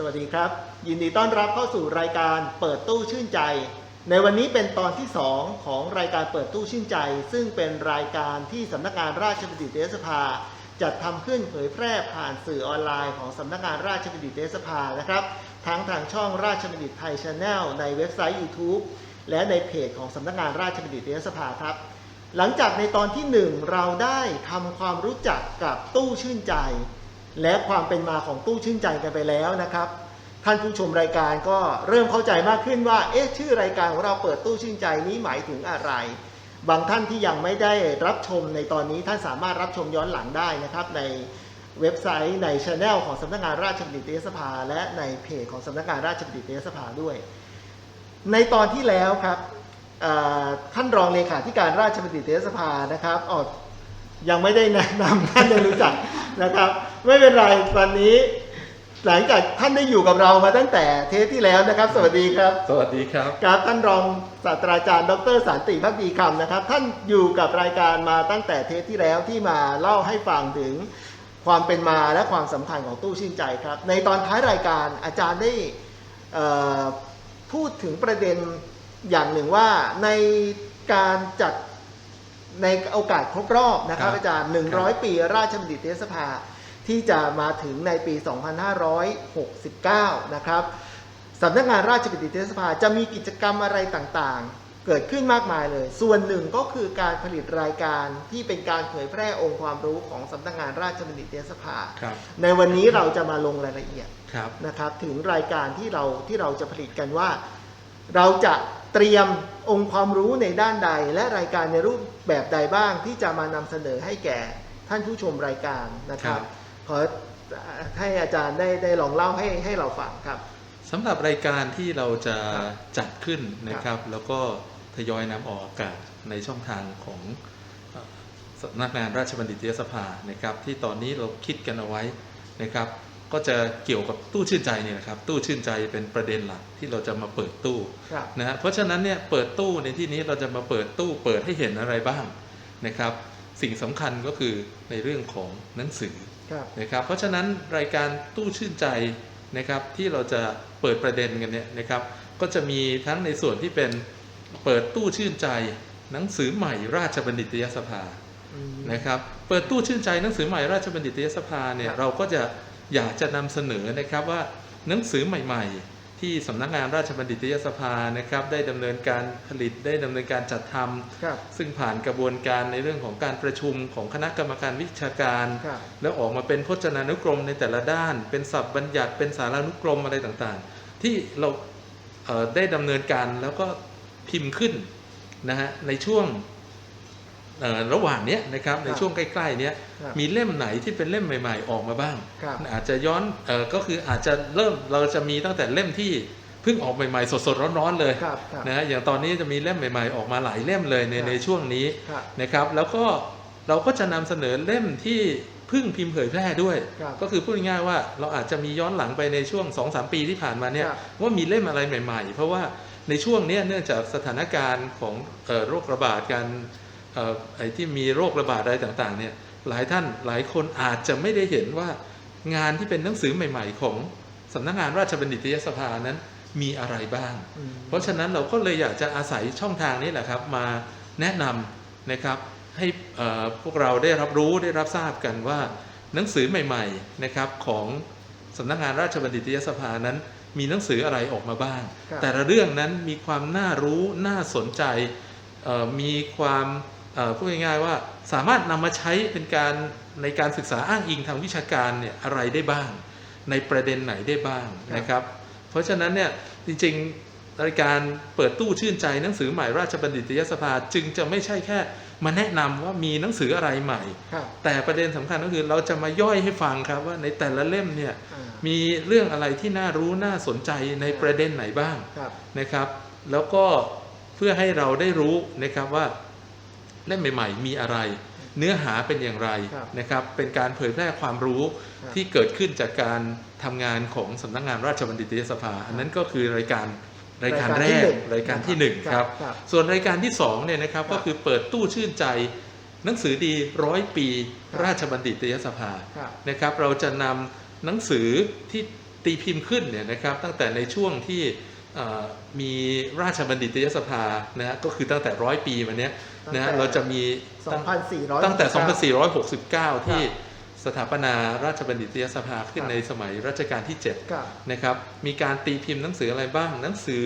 สวัสดีครับ ยินดีต้อนรับเข้าสู่รายการเปิดตู้ชื่นใจ ในวันนี้เป็นตอนที่ 2 ของรายการเปิดตู้ชื่นใจ ซึ่งเป็นรายการที่สำนักงานราชบัณฑิตยสภา จัดทำขึ้นเผยแพร่ผ่านสื่อออนไลน์ของสำนักงานราชบัณฑิตยสภานะครับ ทั้งทางช่องราชบัณฑิตไทยชาแนลในเว็บไซต์ YouTube และในเพจของสำนักงานราชบัณฑิตยสภาครับ หลังจากในตอนที่หนึ่งเราได้ทำความรู้จักกับตู้ชื่นใจ และความเป็นมาของตู้ชื่นใจกันไปแล้วนะครับ ท่านผู้ชมรายการก็เริ่มเข้าใจมากขึ้นว่า เอ๊ะชื่อรายการของเราเปิดตู้ชื่นใจนี้หมายถึงอะไร บางท่านที่ยังไม่ได้รับชมในตอนนี้ท่านสามารถรับชมย้อนหลังได้นะครับ ในเว็บไซต์ในช anel ของสำนักงานราชบัณฑิตยสภา และในเพจของสำนักงานราชบัณฑิตยสภาด้วย ในตอนที่แล้วครับท่านรองเลขาธิการราชบัณฑิตยสภานะครับออยังไม่ได้แนะนำท่านได้รู้จัก นะครับ ไม่เป็นไรวันนี้ หลังจากท่านได้อยู่กับเรามาตั้งแต่เทปที่แล้วนะครับ สวัสดีครับ สวัสดีครับครับท่านรองศาสตราจารย์ ดรสันติพักดีคำนะครับ ท่านอยู่กับรายการมาตั้งแต่เทปที่แล้วที่มาเล่าให้ฟังถึงความเป็นมาและความสำคัญของตู้ชื่นใจครับ ในตอนท้ายรายการอาจารย์ได้เอ่อพูดถึงประเด็นอย่างหนึ่งว่าในการจัด ในโอกาสครบรอบนะครับครับอาจารย์ 100 ปีราชบัณฑิตยสภาที่จะมาถึงในปี 2569 นะครับสำนักงานราชบัณฑิตยสภาจะมีกิจกรรมอะไรต่างๆ เกิดขึ้นมากมายเลย ส่วนหนึ่งก็คือการผลิตรายการที่เป็นการเผยแพร่องค์ความรู้ของสำนักงานราชบัณฑิตยสภาครับในวันนี้เราจะมาลงรายละเอียดครับนะครับ ถึงรายการที่เราที่เราจะผลิตกันว่า เราจะเตรียมองค์ความรู้ในด้านใด และรายการในรูปแบบใดบ้างที่จะมานำเสนอให้แก่ท่านผู้ชมรายการนะครับครับขอให้อาจารย์ได้ได้ลองเล่าให้ให้เราฟังครับสำหรับรายการที่เราจะครับจัดขึ้นนะครับ แล้วก็ทยอยนำออกอากาศในช่องทางของเอ่อสำนักงานราชบัณฑิตยสภานะครับ ที่ตอนนี้เราคิดกันเอาไว้นะครับ ก็จะเกี่ยวกับตู้ชื่นใจเนี่ยนะครับ ตู้ชื่นใจเป็นประเด็นหลักที่เราจะมาเปิดตู้ครับนะฮะเพราะฉะนั้นเนี่ยเปิดตู้ในที่นี้เราจะมาเปิดตู้เปิดให้เห็นอะไรบ้างนะครับ สิ่งสำคัญก็คือในเรื่องของหนังสือครับนะครับ เพราะฉะนั้นรายการตู้ชื่นใจนะครับที่เราจะเปิดประเด็นกันเนี่ยนะครับ ก็จะมีทั้งในส่วนที่เป็นเปิดตู้ชื่นใจหนังสือใหม่ราชบัณฑิตยสภาอืมนะครับ เปิดตู้ชื่นใจหนังสือใหม่ราชบัณฑิตยสภาเนี่คยรับเราก็จะ อยากจะนำเสนอนะครับว่าหนังสือใหม่ๆ ที่สำนักงานราชบัณฑิตยสภานะครับ ได้ดำเนินการผลิตได้ดำเนินการจัดทำครับซึ่งผ่านกระบวนการในเรื่องของการประชุมของคณะกรรมการวิชาการครับแล้วออกมาเป็นพจนานุกรมในแต่ละด้าน เป็นศัพท์บัญญัติเป็นสารานุกรมอะไรต่างๆ ที่เราเอ่อได้ดำเนินการแล้วก็พิมพ์ขึ้นนะฮะในช่วงเอ่อ ระหว่างเนี้ยนะครับในช่วงใกล้ๆเนี้ยครับมีเล่มไหนที่เป็นเล่มใหม่ ๆ ออกมาบ้างครับอาจจะย้อนเออก็คืออาจจะเริ่มเราจะมีตั้งแต่เล่มที่เพิ่งออกใหม่ๆ สดๆร้อนๆเลยครับครับนะฮะอย่างตอนนี้จะมีเล่มใหม่ ๆ ออกมาหลายเล่มเลยในครับในช่วงนี้ครับนะครับ แล้วก็เราก็จะนำเสนอเล่มที่เพิ่งพิมพ์เผยแพร่ด้วยครับก็คือพูดง่ายๆว่าเราอาจจะมีย้อนหลังไปในช่วง 2-3 ปีที่ผ่านมาเนี่ยครับว่ามีเล่มอะไรใหม่ ๆ เพราะว่าในช่วงเนี้ยเนื่องจากสถานการณ์ของเอ่อโรคระบาดการเอ่อ ไอ้ที่มีโรคระบาดอะไรต่างๆเนี่ยหลายท่านหลายคนอาจจะไม่ได้เห็นว่างานที่เป็นหนังสือใหม่ ๆ ของสำนักงานราชบัณฑิตยสภานั้นมีอะไรบ้างอืมเพราะฉะนั้นเราก็เลยอยากจะอาศัยช่องทางนี้แหละครับ มาแนะนำนะครับให้เอ่อพวกเราได้รับรู้ได้รับทราบกันว่า หนังสือใหม่ๆนะครับของสำนักงานราชบัณฑิตยสภานั้น มีหนังสืออะไรออกมาบ้างครับแต่ละเรื่องนั้นมีความน่ารู้น่าสนใจเอ่อมีความเอ่อ พูดง่ายๆว่าสามารถนำมาใช้เป็นการในการศึกษาอ้างอิงทางวิชาการเนี่ยอะไรได้บ้าง ในประเด็นไหนได้บ้างนะครับ เพราะฉะนั้นเนี่ยจริงๆรายการเปิดตู้ชื่นใจหนังสือใหม่ราชบัณฑิตยสภาจึงจะไม่ใช่แค่มาแนะนำว่ามีหนังสืออะไรใหม่ครับแต่ประเด็นสำคัญก็คือเราจะมาย่อยให้ฟังครับว่าในแต่ละเล่มเนี่ยอ่ามีเรื่องอะไรที่น่ารู้น่าสนใจในประเด็นไหนบ้างครับนะครับ แล้วก็เพื่อให้เราได้รู้นะครับว่า เล่มใหม่ ๆ มีอะไร เนื้อหาเป็นอย่างไรครับนะครับ เป็นการเผยแพร่ความรู้ครับที่เกิดขึ้นจากการทำงานของสำนักงานราชบัณฑิตยสภา อันนั้นก็คือรายการรายการแรกรายการที่หนึ่งครับครับ ส่วนรายการที่สองเนี่ยนะครับครับก็คือเปิดตู้ชื่นใจหนังสือดีร้อยปีครับราชบัณฑิตยสภาครับนะครับ เราจะนำหนังสือที่ตีพิมพ์ขึ้นเนี่ยนะครับ ตั้งแต่ในช่วงที่เอ่อมีราชบัณฑิตยสภานะฮะก็คือตั้งแต่ร้อยปีมาเนี้ย นะฮะตั้งแต่เราจะมีตั้ง2,400ตั้งแต่ 2469 ที่สถาปนาราชบัณฑิตยสภาขึ้นครับในสมัยรัชกาลที่7ครับนะครับ มีการตีพิมพ์หนังสืออะไรบ้าง หนังสือ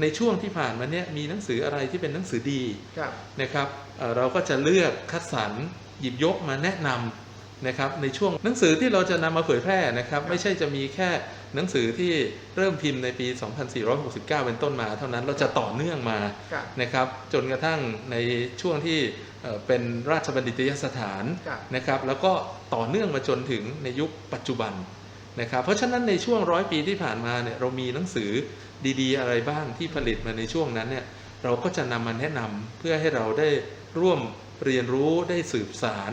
ในช่วงที่ผ่านมาเนี่ยมีหนังสืออะไรที่เป็นหนังสือดีครับนะครับเอ่อเราก็จะเลือกคัดสรรหยิบยกมาแนะนำนะครับในช่วงหนังสือที่เราจะนำมาเผยแพร่นะครับ ไม่ใช่จะมีแค่ หนังสือที่เริ่มพิมพ์ในปี 2469 เป็นต้นมาเท่านั้นเราจะต่อเนื่องมาครับนะครับจนกระทั่งในช่วงที่เอ่อเป็นราชบัณฑิตยสถานครับนะครับแล้วก็ต่อเนื่องมาจนถึงในยุคปัจจุบันนะครับเพราะฉะนั้นในช่วงร้อยปีที่ผ่านมาเนี่ยเรามีหนังสือดีๆ อะไรบ้างที่ผลิตมาในช่วงนั้นเนี่ยเราก็จะนำมาแนะนำเพื่อให้เราได้ร่วมเรียนรู้ได้สืบสาร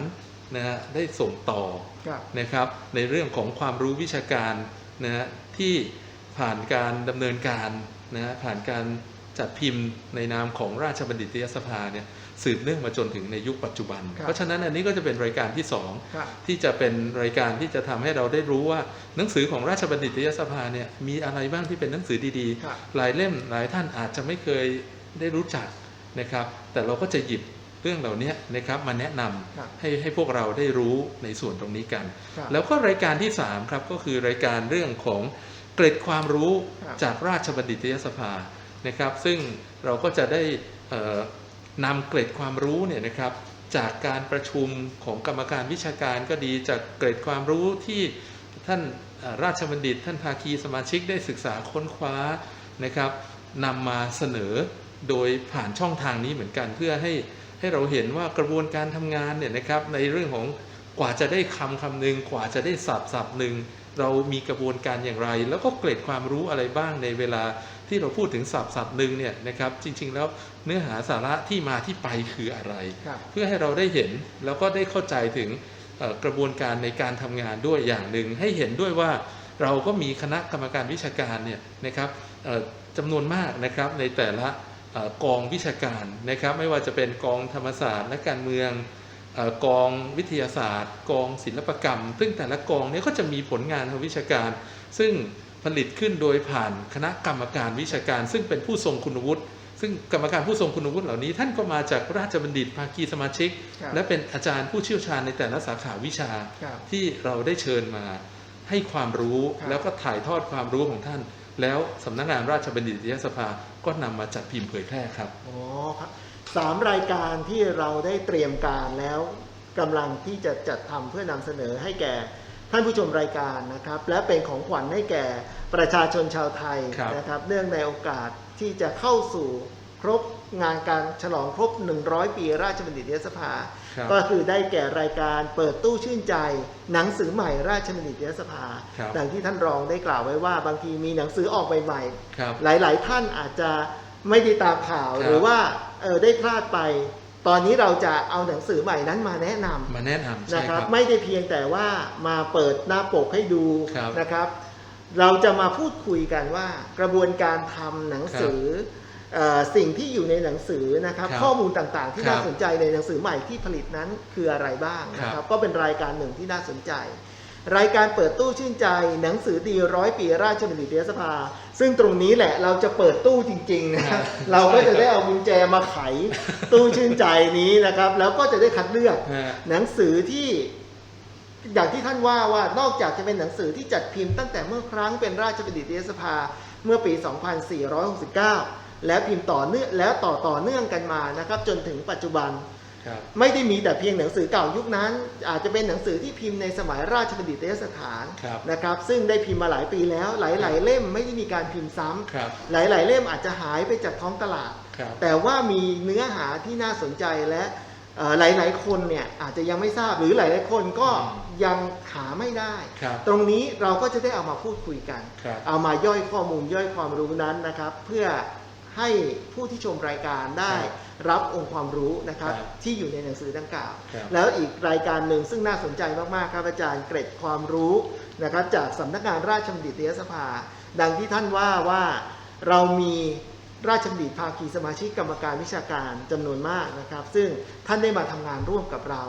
นะฮะได้ส่งต่อครับนะครับในเรื่องของความรู้วิชาการ นะฮะที่ผ่านการดำเนินการนะฮะผ่านการจัดพิมพ์ในนามของราชบัณฑิตยสภาเนี่ยสืบเนื่องมาจนถึงในยุคปัจจุบันครับเพราะฉะนั้นอันนี้ก็จะเป็นรายการที่สองครับที่จะเป็นรายการที่จะทำให้เราได้รู้ว่าหนังสือของราชบัณฑิตยสภาเนี่ยมีอะไรบ้างที่เป็นหนังสือดีครับๆหลายเล่มหลายท่านอาจจะไม่เคยได้รู้จักนะครับ แต่เราก็จะหยิบ เรื่องเหล่านี้นะครับมาแนะนำครับให้ให้พวกเราได้รู้ในส่วนตรงนี้กันครับแล้วก็รายการที่3ครับก็คือรายการเรื่องของเกร็ดความรู้ครับจากราชบัณฑิตยสภานะครับ ซึ่งเราก็จะได้เอ่อนำเกร็ดความรู้เนี่ยนะครับจากการประชุมของกรรมการวิชาการก็ดีจากเกร็ดความรู้ที่ท่านเอ่อราชบัณฑิต ท่านภาคีสมาชิกได้ศึกษาค้นคว้านะครับนำมาเสนอโดยผ่านช่องทางนี้เหมือนกันเพื่อให้ ให้เราเห็นว่ากระบวนการทำงานเนี่ยนะครับในเรื่องของกว่าจะได้คำคำหนึ่งกว่าจะได้ศัพท์ศัพท์หนึ่งเรามีกระบวนการอย่างไร แล้วก็เกร็ดความรู้อะไรบ้างในเวลาที่เราพูดถึงศัพท์ศัพท์หนึ่งเนี่ยนะครับจริง ๆ แล้วเนื้อหาสาระที่มาที่ไปคืออะไรครับเพื่อให้เราได้เห็นแล้วก็ได้เข้าใจถึงเอ่อกระบวนการในการทำงานด้วยอย่างหนึ่งให้เห็นด้วยว่าเราก็มีคณะกรรมการวิชาการเนี่ยนะครับเอ่อจำนวนมากนะครับในแต่ละเอ่อกองวิชาการนะครับ ไม่ว่าจะเป็นกองธรรมศาสตร์และการเมืองเอ่อกองวิทยาศาสตร์ กองศิลปกรรม ซึ่งแต่ละกองเนี้ก็จะมีผลงานทางวิชาการ ซึ่งผลิตขึ้นโดยผ่านคณะกรรมการวิชาการ ซึ่งเป็นผู้ทรงคุณวุฒิซึ่งกรรมการผู้ทรงคุณวุฒิเหล่านี้ ท่านก็มาจากราชบัณฑิตภาคีสมาชิกครับและเป็นอาจารย์ผู้เชี่ยวชาญในแต่ละสาขาวิชาครับที่เราได้เชิญมาให้ความรู้ครับแล้วก็ถ่ายทอดความรู้ของท่าน แล้วสำนักงานราชบัณฑิตยสภาก็นำมาจัดพิมพ์เผยแพร่ครับ อ๋อครับสามรายการที่เราได้เตรียมการแล้วกำลังที่จะจัดทำเพื่อนำเสนอให้แก่ท่านผู้ชมรายการนะครับ และเป็นของขวัญให้แก่ประชาชนชาวไทยครับ นะครับ เนื่องในโอกาสที่จะเข้าสู่ครบ งานการฉลองครบ 100 ปีราชบัณฑิตยสภา ครับก็คือได้แก่รายการเปิดตู้ชื่นใจ หนังสือใหม่ราชบัณฑิตยสภาครับ ดังที่ท่านรองได้กล่าวไว้ว่า บางทีมีหนังสือออกใหม่ๆ ครับ หลาย ๆ ท่านอาจจะไม่ได้ตามข่าวครับ หรือว่าเออได้พลาดไป ตอนนี้เราจะเอาหนังสือใหม่นั้นมาแนะนำมาแนะนำใช่นะคครัรับบไม่ได้เพียงแต่ว่ามาเปิดหน้าปกให้ดูครับ นะครับ เราจะมาพูดคุยกันว่ากระบวนการทำหนังสือเอ่อ สิ่งที่อยู่ในหนังสือนะครับครับข้อมูลต่างๆ ที่ครับน่าสนใจในหนังสือใหม่ที่ผลิตนั้นคืออะไรบ้างนะคครัรับบก็เป็นรายการหนึ่งที่น่าสนใจ รายการเปิดตู้ชื่นใจหนังสือดีร้อยปีราชบัณฑิตยสภา ซึ่งตรงนี้แหละเราจะเปิดตู้จริงๆนะคครัรับบเราก็จะได้เอากุญแจมาไขตู้ชื่นใจนี้นะครับ แล้วก็จะได้คัดเลือกฮะหนังสือที่อย่างที่ท่านว่าว่านอกจากจะเป็นหนังสือที่จัดพิมพ์ตั้งแต่เมื่อครั้งเป็นราชบัณฑิตยสภาเมื่อปี 2469 และพิมพ์ต่อเนื่องแล้วต่อต่อเนื่องกันมานะครับ จนถึงปัจจุบันครับไม่ได้มีแต่เพียงหนังสือเก่ายุคนั้น อาจจะเป็นหนังสือที่พิมพ์ในสมัยราชบัณฑิตยสถานครับนะครับ ซึ่งได้พิมพ์มาหลายปีแล้ว หลาย ๆ เล่มไม่ได้มีการพิมพ์ซ้ำครับหลาย ๆ เล่มอาจจะหายไปจากท้องตลาดครับแต่ว่ามีเนื้อหาที่น่าสนใจและเอ่อหลาย ๆ คนเนี่ยอาจจะยังไม่ทราบหรือหลาย ๆ คนก็อืมยังหาไม่ได้ครับตรงนี้เราก็จะได้เอามาพูดคุยกันครับเอามาย่อยข้อมูลย่อยความรู้นั้นนะครับ เพื่อ ให้ผู้ที่ชมรายการได้ครับรับองค์ความรู้นะครับครับที่อยู่ในหนังสือดังกล่าว ครับ แล้วอีกรายการหนึ่งซึ่งน่าสนใจมากๆครับอาจารย์เกร็ดความรู้นะครับจากสำนักงานราชบัณฑิตยสภา ดังที่ท่านว่าว่าเรามีราชบัณฑิตภาคีสมาชิกกรรมการวิชาการจำนวนมากนะครับ ซึ่งท่านได้มาทำงานร่วมกับเรา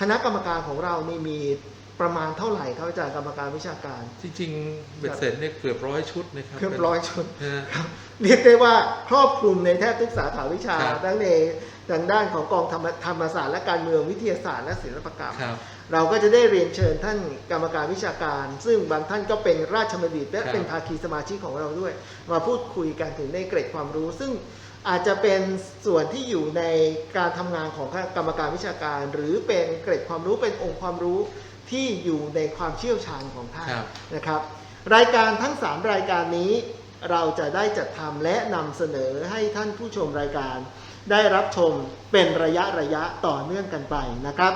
คณะกรรมการของเรานี่มี ประมาณเท่าไหร่ครับอาจารย์กรรมการวิชาการจริงๆเบ็ดเสร็จเนี่ยเกือบร้อยชุดนะครับเกือบร้อยชุดนะฮะเรียกได้ว่าครอบคลุมในแทบทุกสาขาวิชาครับทั้งในทางด้านของกองธรรมธรรมศาสตร์และการเมืองวิทยาศาสตร์และศิลปกรรมครับเราก็จะได้เรียนเชิญท่านกรรมการวิชาการ ซึ่งบางท่านก็เป็นราชบัณฑิตและครับเป็นภาคีสมาชิกของเราด้วย มาพูดคุยกันถึงในเกร็ดความรู้ ซึ่งอาจจะเป็นส่วนที่อยู่ในการทำงานของกรรมการวิชาการ หรือเป็นเกร็ดความรู้เป็นองค์ความรู้ ที่อยู่ในความเชี่ยวชาญของท่านครับ นะครับ รายการทั้ง 3 รายการนี้ เราจะได้จัดทำและนำเสนอให้ท่านผู้ชมรายการ ได้รับชมเป็นระยะระยะต่อเนื่องกันไปนะครับ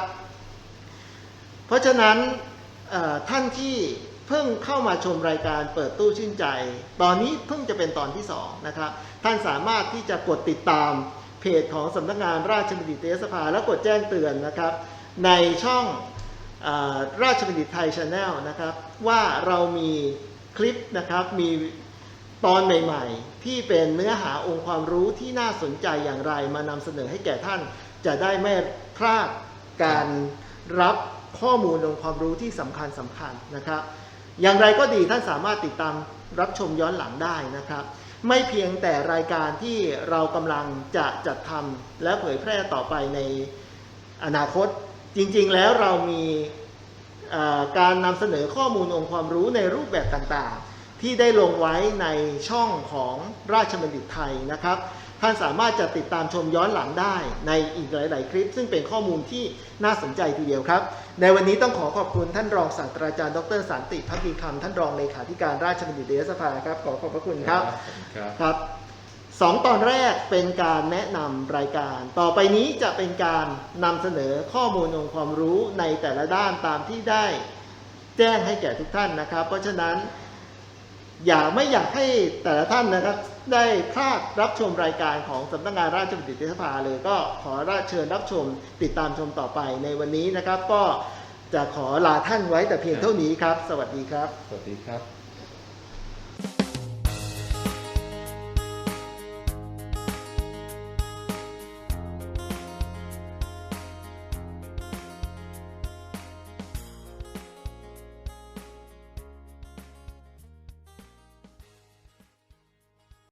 เพราะฉะนั้นเอ่อท่านที่เพิ่งเข้ามาชมรายการเปิดตู้ชื่นใจ ตอนนี้เพิ่งจะเป็นตอนที่2นะครับ ท่านสามารถที่จะกดติดตามเพจของสำนักงานราชบัณฑิตยสภาแล้วกดแจ้งเตือนนะครับ ในช่องเออ ราชบัณฑิตไทยชาแนลนะครับว่าเรามีคลิปนะครับมีตอนใหม่ๆ ที่เป็นเนื้อหาองค์ความรู้ที่น่าสนใจอย่างไรมานำเสนอให้แก่ท่านจะได้ไม่พลาดการรับข้อมูลองค์ความรู้ที่สำคัญสำคัญนะครับ อย่างไรก็ดีท่านสามารถติดตามรับชมย้อนหลังได้นะครับ ไม่เพียงแต่รายการที่เรากำลังจะจัดทำและเผยแพร่ต่อไปในอนาคต จริงๆแล้วเรามีเอ่อการนำเสนอข้อมูลองค์ความรู้ในรูปแบบต่างๆ ที่ได้ลงไว้ในช่องของราชบัณฑิตไทยนะครับ ท่านสามารถจะติดตามชมย้อนหลังได้ในอีกหลาย ๆ คลิป ซึ่งเป็นข้อมูลที่น่าสนใจทีเดียวครับ ในวันนี้ต้องขอขอบคุณท่านรองศาสตราจารย์ดรสันติพักดีคำท่านรองเลขาธิการราชบัณฑิตยสภาครับขอขอบพระคุณครับครับครับ สองตอนแรกเป็นการแนะนำรายการ ต่อไปนี้จะเป็นการนำเสนอข้อมูลองค์ความรู้ในแต่ละด้านตามที่ได้แจ้งให้แก่ทุกท่านนะครับ เพราะฉะนั้น อย่าไม่อยากให้แต่ละท่านนะครับ ได้พลาดรับชมรายการของสำนักงานราชบัณฑิตยสภาเลยก็ขอราเชิญรับชมติดตามชมต่อไปในวันนี้นะครับ ก็จะขอลาท่านไว้แต่เพียงเท่านี้ครับ สวัสดีครับ สวัสดีครับ